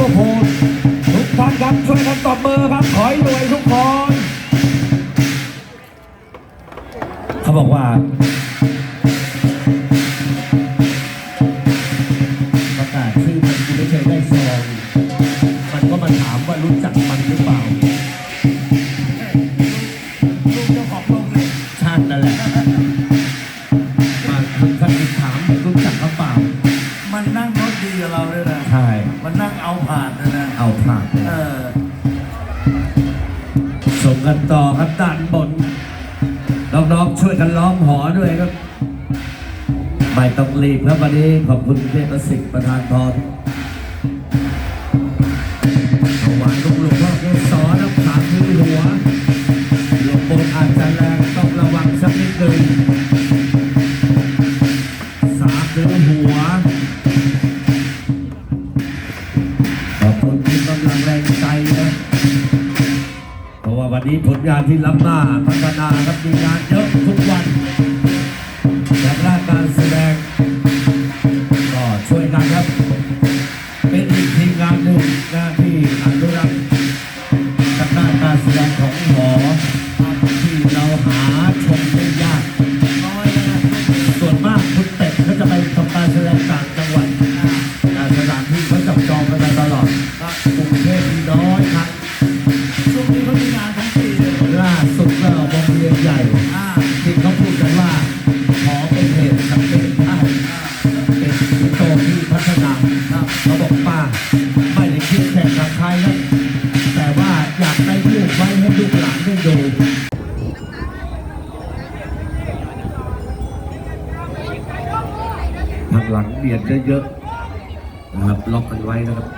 วอร์พูลทุกท่านครับช่วยกันตบมือครับขอให้รวยทุกคน เขาบอกว่าาผ่านเออส่งกันต่อครับด้านบนน้องๆช่วยกันล้อมหอด้วยครับ ไม่ต้องรีบครับวันนี้ขอบคุณเทพสิทธิ์ประธานพร ที่ล้ำหน้าพัฒนาครับมีงานเยอะทุกวันจากด้านการแสดงก็ช่วยกันครับ เบียดเยอะๆนะครับล็อกกันไว้นะครับ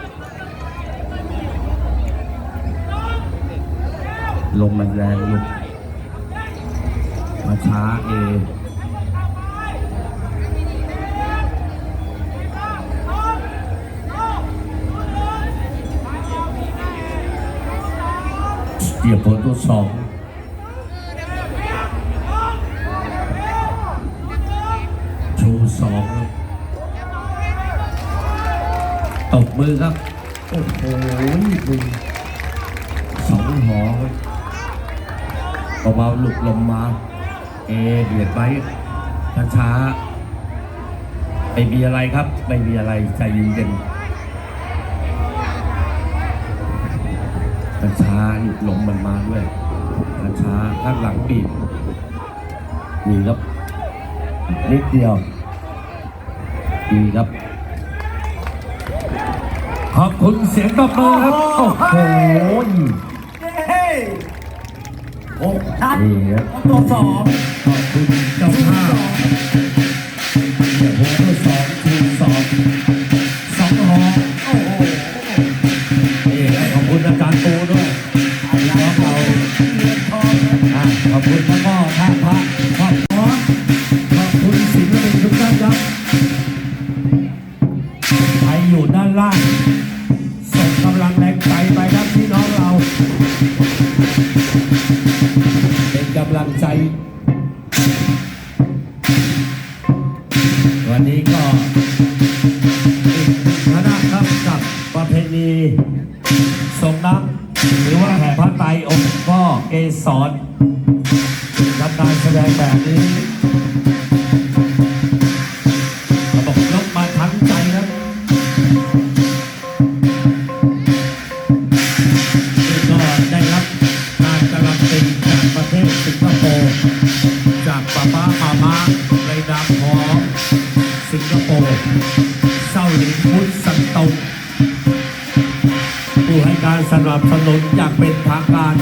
ลมมันแรงอยู่มาช้าเอเดี๋ยวผลตัวสองชูสองครับ ตบมือครับ โอ้โหมึงสองหอเบาๆหลุดลมมา เอเบียดไว้ช้าๆไม่มีอะไรครับ ไม่มีอะไรใจเย็นๆช้าหลุดลมมันมาด้วยช้าข้างหลังบีบนี่ครับนิดเดียว ดีครับ ขอบคุณเสียงตบมือครับ โอ้โหเฮ้ยหกชัดนี่ครับตัวสองขอบคุณเจ้าภาพเดี๋ยวผมก็สองทีมสอง วันนี้ก็คณะครับกับประเพณีส่งน้ำหรือว่าแห่พระไตรองค์พ่อเกสรทำการแสดงแบบนี้ นับสนุนอย่างเป็นทางการ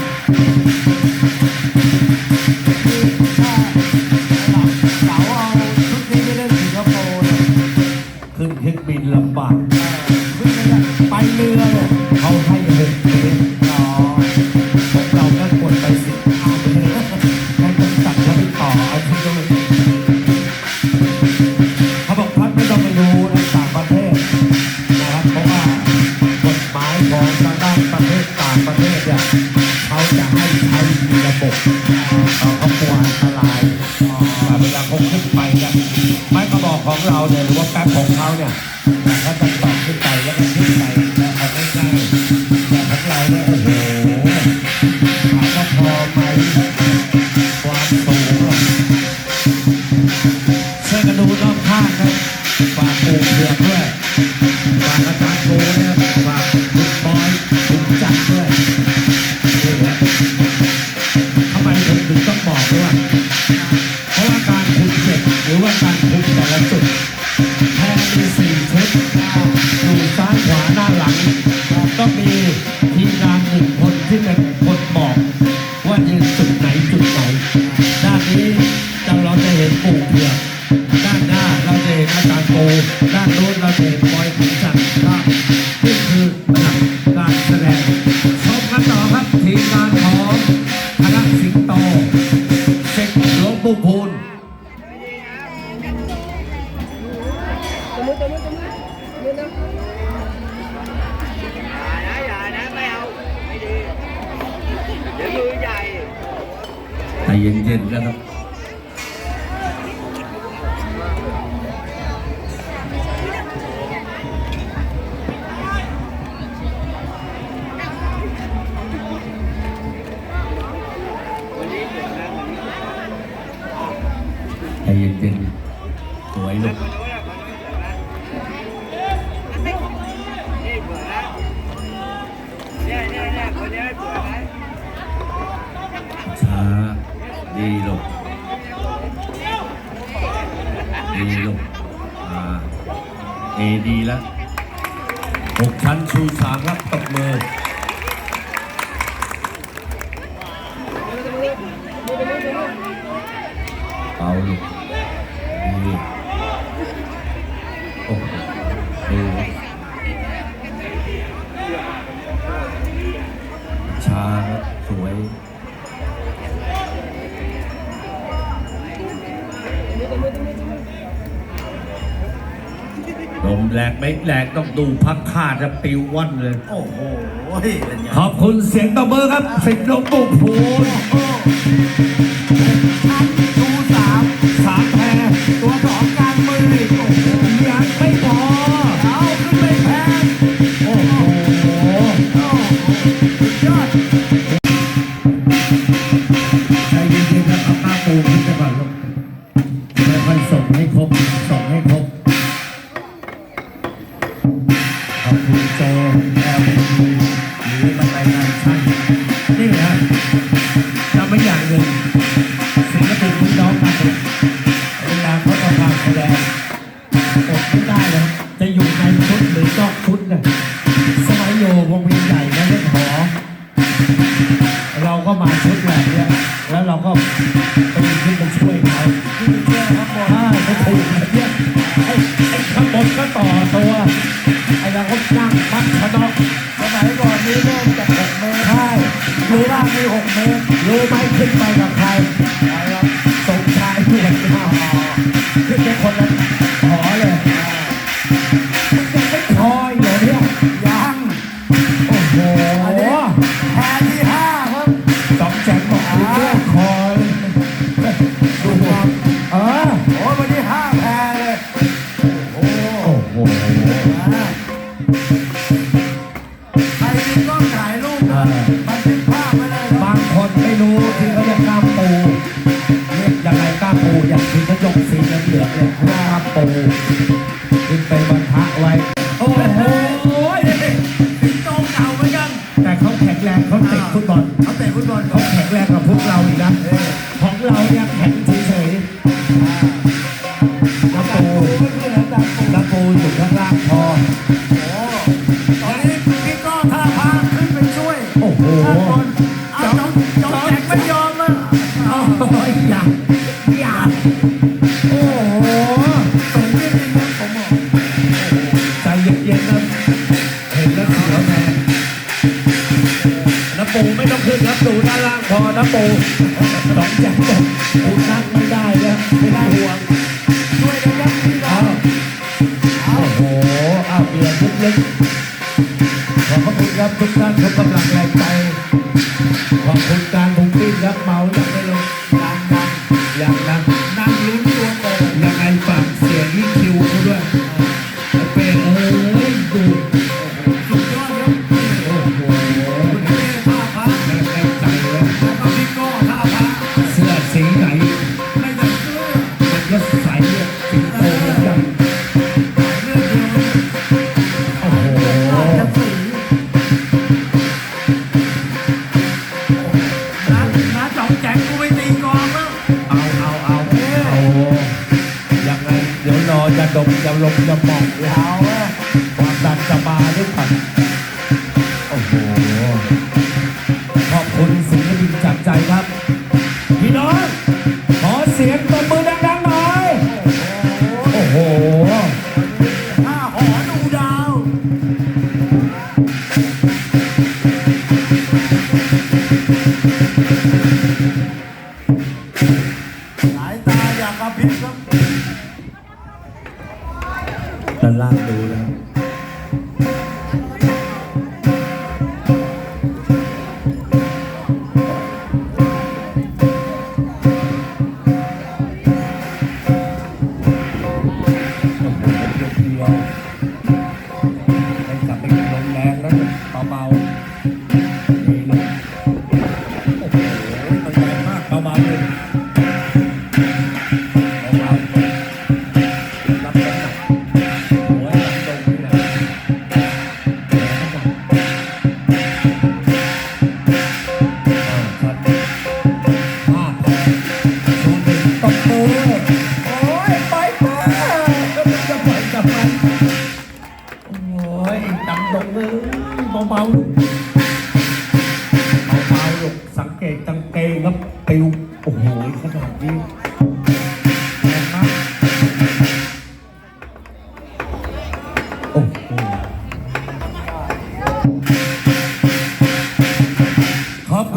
จะให้ใช้มีระบบเขาเขากลัวอันตรายแต่เวลาเขาขึ้นไปเนี่ยไม้กระบอกของเราเนี่ยหรือว่าแป๊บของเขาเนี่ยถ้าจะต่อขึ้นไปแล้วก็ขึ้น เย็นๆนะครับใจเย็นๆสวยลูกช้า ดีลูดีลูกอ่าเอดีแล้วหกชั้นชูสามรับตบมือเอาลูกดี แหลกไม่แลกต้องดูพักขาดจะปิววันเลย โอ้โหขอบคุณเสียงตบเบอร์ครับสิบลวงปู่พูนชูสามสามแพตัวสองกลางมือหยังไม่พอเอาขึ้นไปแพ้โอ้โหนไปก่อนลูก ใหญ่และเล่นหอเราก็มาชุดแบบเนี้ยแล้วเราก็ไปขึ้นไปช่วยเขาช่วยครับบอกว่าเขาถูก ไม่รู้ที่เขาเรียกก้ามปูเรียกยังไงก้ามปูอย่างที่เขายกสีเหลืองเนี่ยก้ามปู ปูสองจัง นอจะดมจะลมจะมองยาวความดันจะมาหรือเปล่าโอ้โห ขอบคุณศิลปินจากใจครับ พี่น้อง ขอเสียงตบมือดังๆหน่อย โอ้โหห้าหอนูดาว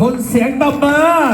คุณเสียงตบมือ